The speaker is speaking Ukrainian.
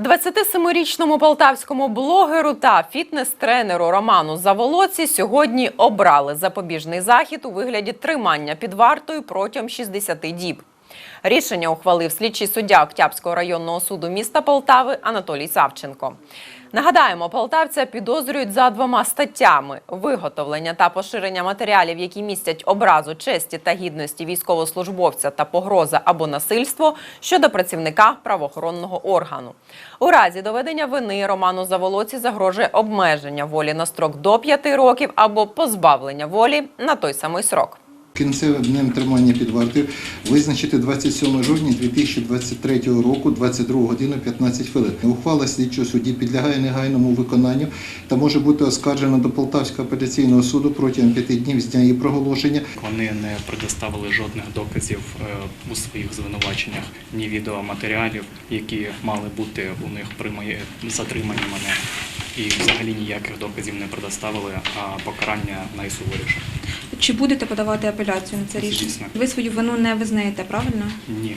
27-річному полтавському блогеру та фітнес-тренеру Роману Заволоці сьогодні обрали запобіжний захід у вигляді тримання під вартою протягом 60 діб. Рішення ухвалив слідчий суддя Октябрського районного суду міста Полтави Анатолій Савченко. Нагадаємо, полтавця підозрюють за двома статтями: виготовлення та поширення матеріалів, які містять образу честі та гідності військовослужбовця та погроза або насильство щодо працівника правоохоронного органу. У разі доведення вини Роману Заволоці загрожує обмеження волі на строк до 5 років або позбавлення волі на той самий срок. Кінцевим днем тримання під вартою визначити 27 жовтня 2023 року, 22 годину 15 хвилин. Ухвала слідчого судді підлягає негайному виконанню та може бути оскаржена до Полтавського апеляційного суду протягом п'яти днів з дня її проголошення. Вони не предоставили жодних доказів е, у своїх звинуваченнях, ні відеоматеріалів, які мали бути у них затриманні мене, і взагалі ніяких доказів не предоставили, а покарання найсуворіше. Чи будете подавати апеляцію на це рішення? Звісно. Ви свою вину не визнаєте, правильно? Ні.